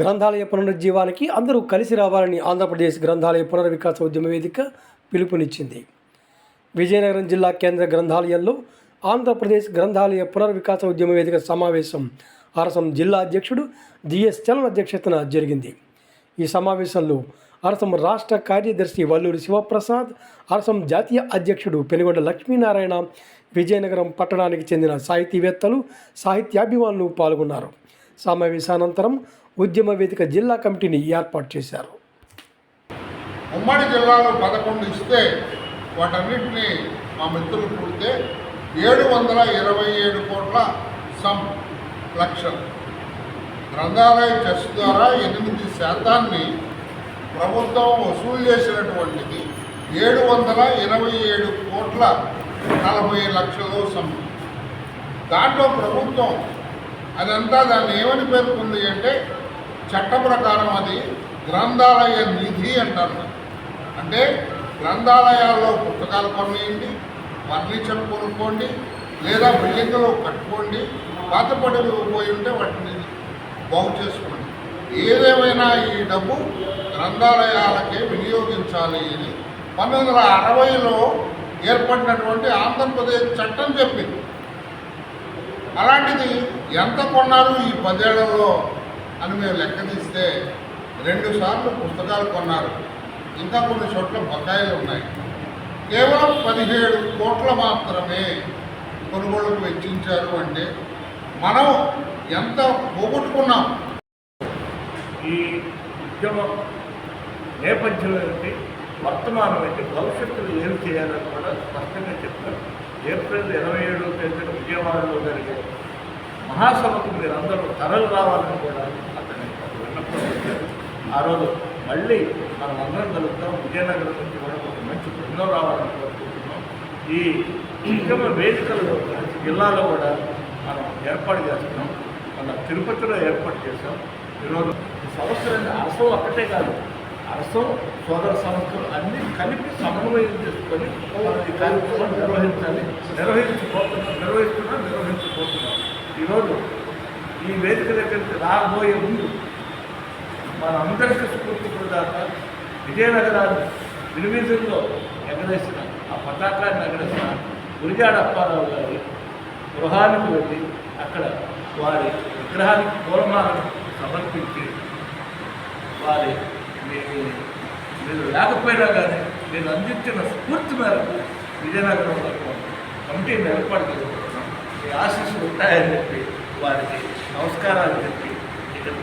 గ్రంథాలయ పునరుజ్జీవానికి అందరూ కలిసి రావాలని ఆంధ్రప్రదేశ్ గ్రంథాలయ పునర్వికాస ఉద్యమ వేదిక పిలుపునిచ్చింది. విజయనగరం జిల్లా కేంద్ర గ్రంథాలయంలో ఆంధ్రప్రదేశ్ గ్రంథాలయ పునర్వికాస ఉద్యమ వేదిక సమావేశం అరసం జిల్లా అధ్యక్షుడు జిఎస్ చలన్ అధ్యక్షతన జరిగింది. ఈ సమావేశంలో అరసం రాష్ట్ర కార్యదర్శి వల్లూరి శివప్రసాద్ అరసం జాతీయ అధ్యక్షుడు పెనుగొండ లక్ష్మీనారాయణ విజయనగరం పట్టణానికి చెందిన సాహితీవేత్తలు సాహిత్యాభిమానులు పాల్గొన్నారు. సమావేశానంతరం ఉద్యమ వేదిక జిల్లా కమిటీని ఏర్పాటు చేశారు. ఉమ్మడి జిల్లాలో పదకొండు ఇస్తే వాటన్నిటిని మా మిత్రులు కూడితే ఏడు వందల ఇరవై ఏడు కోట్ల సమ్ లక్షలు. గ్రంథాలయ చెస్ ద్వారా ఎనిమిది శాతాన్ని ప్రభుత్వం వసూలు చేసినటువంటిది ఏడు వందల ఇరవై ఏడు కోట్ల నలభై లక్షలు సమ్ దాంట్లో ప్రభుత్వం అదంతా దాన్ని ఏమని పేర్కొంది అంటే చట్ట ప్రకారం అది గ్రంథాలయ నిధి అంటారు. అంటే గ్రంథాలయాల్లో పుస్తకాలు కొనేయండి ఫర్నిచర్ కొనుక్కోండి లేదా బిల్డింగ్లు కట్టుకోండి పాతపడి పోయి ఉంటే వాటిని బాగు చేసుకోండి. ఏదేమైనా ఈ డబ్బు గ్రంథాలయాలకే వినియోగించాలి అని పంతొమ్మిది వందల అరవైలో ఏర్పడినటువంటి ఆంధ్రప్రదేశ్ చట్టం చెప్పింది. అలాంటిది ఎంత కొన్నారు ఈ పదేళ్ళలో అని మేము లెక్క తీస్తే రెండు సార్లు పుస్తకాలు కొన్నారు. ఇంకా కొన్ని చోట్ల బకాయిలు ఉన్నాయి. కేవలం పదిహేడు కోట్ల మాత్రమే కొనుగోళ్ళకు వెచ్చించారు అంటే మనం ఎంత పోగొట్టుకున్నాం? ఈ ఉద్యమం నేపథ్యంలో ఏంటి వర్తమానం అయితే భవిష్యత్తులో ఏం చేయాలని కూడా స్పష్టంగా చెప్తారు ఏప్రిల్ ఇరవై ఏడవ తేదీన విజయవాడలో జరిగే మహాసభకు మీరు అందరూ తరలు రావాలని కూడా అతని ఆ రోజు మళ్ళీ మనం అందరం కలుగుతాం విజయనగరం నుంచి కూడా ఒక మంచి బృందం రావాలని కోరుకుంటున్నాం. ఈ ఉద్యమ వేదికలు జిల్లాలో కూడా మనం ఏర్పాటు చేస్తున్నాం. మన తిరుపతిలో ఏర్పాటు చేసాం ఈరోజు ఈ సంవత్సరం అరసం ఒక్కటే కాదు అరసం సోదర సంస్థలు అన్నీ కలిపి సమన్వయం చేసుకొని ఈ కార్యక్రమాన్ని నిర్వహించాలి. నిర్వహించుకో నిర్వహించు ఈరోజు ఈ వేదిక దగ్గరికి రాబోయే ముందు మనందరికీ స్ఫూర్తి ప్రదాత విజయనగరాన్ని విలువీధుల్లో ఎగరేసిన ఆ పతాకాన్ని ఎగరేసిన గురిజాడ అప్పారావు గారి గృహానికి వెళ్ళి అక్కడ వారి విగ్రహానికి పూలమాలను సమర్పించి వారి మీరు లేకపోయినా కానీ మీరు అందించిన స్ఫూర్తి మేరకు విజయనగరంలో కమిటీని ఏర్పాటు చేసుకుంటున్నాం ఆశీస్సులు ఉంటాయని చెప్పి వారికి నమస్కారాలు చెప్పి ఇక్కడికి